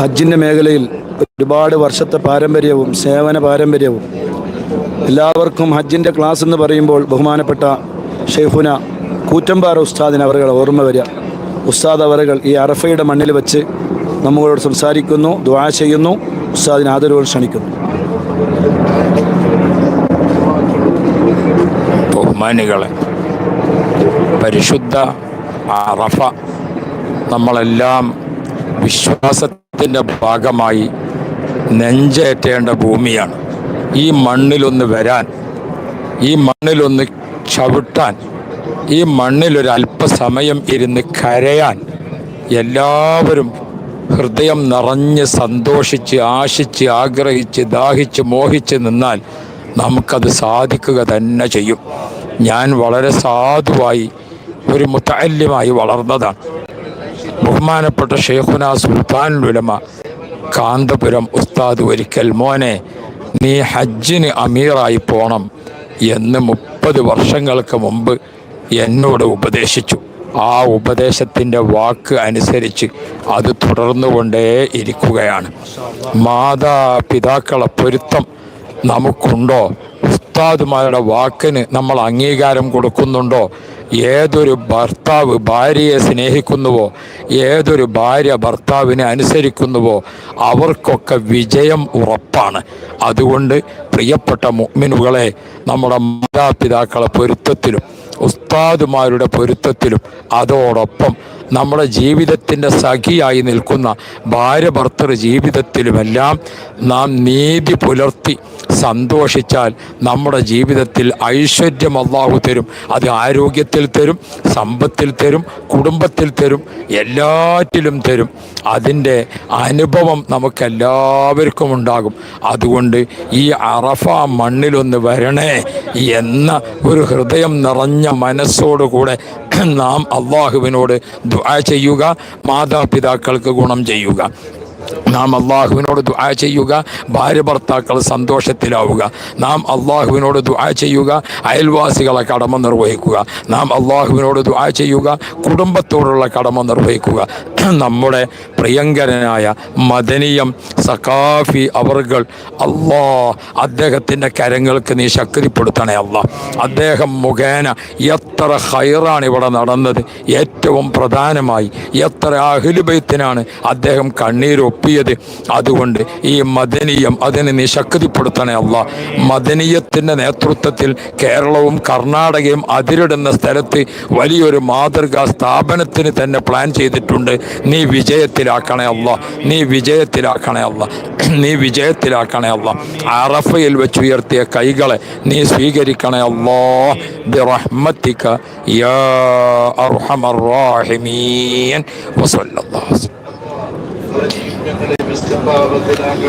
ഹജ്ജിന്റെ മേഖലയിൽ ഒരുപാട് വർഷത്തെ പാരമ്പര്യവും സേവന പാരമ്പര്യവും. എല്ലാവർക്കും ഹജ്ജിന്റെ ക്ലാസ് എന്ന് പറയുമ്പോൾ ബഹുമാനപ്പെട്ട ഷെയ്ഖുന കൂറ്റമ്പാറ ഉസ്താദിന് അവർ ഓർമ്മ വരിക. ഉസ്താദ് അവറുകൾ ഈ അറഫയുടെ മണ്ണിൽ വെച്ച് നമ്മളോട് സംസാരിക്കുന്നു ദ്വാ ചെയ്യുന്നു ഉസ്താദിന് ആദരവ് ക്ഷണിക്കുന്നു. ബഹുമാനികളെ പരിശുദ്ധ അറഫ നമ്മളെല്ലാം വിശ്വാസത്തിന്റെ ഭാഗമായി നെഞ്ചേറ്റേണ്ട ഭൂമിയാണ്. ഈ മണ്ണിലൊന്ന് വരാൻ ഈ മണ്ണിലൊന്ന് ചവിട്ടാൻ ഈ മണ്ണിലൊരു അല്പസമയം ഇരുന്ന് കരയാൻ എല്ലാവരും ഹൃദയം നിറഞ്ഞ് സന്തോഷിച്ച് ആശിച്ച് ആഗ്രഹിച്ച് ദാഹിച്ച് മോഹിച്ച് നിന്നാൽ നമുക്കത് സാധിക്കുക തന്നെ ചെയ്യും. ഞാൻ വളരെ സാധുവായി ഒരു മുത്തല്യമായി വളർന്നതാണ്. ബഹുമാനപ്പെട്ട ഷെയ്ഖുന സുൽത്താൻ ഉലമ കാന്തപുരം ഉസ്താദ് ഒരിക്കൽ മോനെ നീ ഹജ്ജിന് അമീറായി പോണം എന്ന് മുപ്പത് വർഷങ്ങൾക്ക് മുമ്പ് എന്നോട് ഉപദേശിച്ചു. ആ ഉപദേശത്തിന്റെ വാക്ക് അനുസരിച്ച് അത് തുടർന്നുകൊണ്ടേ ഇരിക്കുകയാണ്. മാതാപിതാക്കളെ പൊരുത്തം നമുക്കുണ്ടോ? ഉസ്താദുമാരുടെ വാക്കിന് നമ്മൾ അംഗീകാരം കൊടുക്കുന്നുണ്ടോ? ഏതൊരു ഭർത്താവ് ഭാര്യയെ സ്നേഹിക്കുന്നുവോ? ഏതൊരു ഭാര്യ ഭർത്താവിനെ അനുസരിക്കുന്നുവോ? അവർക്കൊക്കെ വിജയം ഉറപ്പാണ്. അതുകൊണ്ട് പ്രിയപ്പെട്ട മുഗ്മിനുകളെ നമ്മുടെ മാതാപിതാക്കളെ പൊരുത്തത്തിലും ഉസ്താദുമാരുടെ പൊരുത്തത്തിലും അതോടൊപ്പം നമ്മുടെ ജീവിതത്തിന്റെ സഖിയായി നിൽക്കുന്ന ഭാര്യ ഭർത്തൃ ജീവിതത്തിലുമെല്ലാം നാം നീതി പുലർത്തി സന്തോഷിച്ചാൽ നമ്മുടെ ജീവിതത്തിൽ ഐശ്വര്യം അള്ളാഹു തരും. അത് ആരോഗ്യത്തിൽ തരും സമ്പത്തിൽ തരും കുടുംബത്തിൽ തരും എല്ലാറ്റിലും തരും. അതിന്റെ അനുഭവം നമുക്കെല്ലാവർക്കും ഉണ്ടാകും. അതുകൊണ്ട് ഈ അറഫ മണ്ണിലൊന്ന് വരണേ എന്ന ഒരു ഹൃദയം നിറഞ്ഞ മനസ്സോടുകൂടെ നാം അള്ളാഹുവിനോട് ദുആ ചെയ്യുക മാതാപിതാക്കൾക്ക് ഗുണം ചെയ്യുക. നാം അള്ളാഹുവിനോട് ദുആ ചെയ്യുക ഭാര്യ ഭർത്താക്കൾ സന്തോഷത്തിലാവുക. നാം അള്ളാഹുവിനോട് ദുആ ചെയ്യുക അയൽവാസികളെ കടമ നിർവഹിക്കുക. നാം അള്ളാഹുവിനോട് ദുആ ചെയ്യുക കുടുംബത്തോടുള്ള കടമ നിർവഹിക്കുക. നമ്മുടെ പ്രിയങ്കരനായ മദനീയം സഖാഫി അവർകൾ അള്ളാ അദ്ദേഹത്തിന്റെ കരങ്ങൾക്ക് നീ ശക്തിപ്പെടുത്തണേ അല്ല അദ്ദേഹം മുഖേന എത്ര ഹൈറാണ് ഇവിടെ നടന്നത്. ഏറ്റവും പ്രധാനമായി എത്ര അഹിലുബൈത്തിനാണ് അദ്ദേഹം കണ്ണീരൊപ്പിയത് അതുകൊണ്ട് ഈ മദനീയം അതിനെ നീ ശക്തിപ്പെടുത്തണേ അല്ല മദനീയത്തിന്റെ നേതൃത്വത്തിൽ കേരളവും കർണാടകയും അതിരിടുന്ന സ്ഥലത്ത് വലിയൊരു മാതൃകാ സ്ഥാപനത്തിന് തന്നെ പ്ലാൻ ചെയ്തിട്ടുണ്ട്. നീ വിജയത്തിലാക്കണേ അല്ല നീ വിജയത്തിലാക്കണേ അല്ല നീ വിജയത്തിലാക്കണേ അല്ല അറഫയിൽ വെച്ച് ഉയർത്തിയ കൈകളെ നീ സ്വീകരിക്കണേ അല്ലോ رجيم من الهمس كفارة الأعمى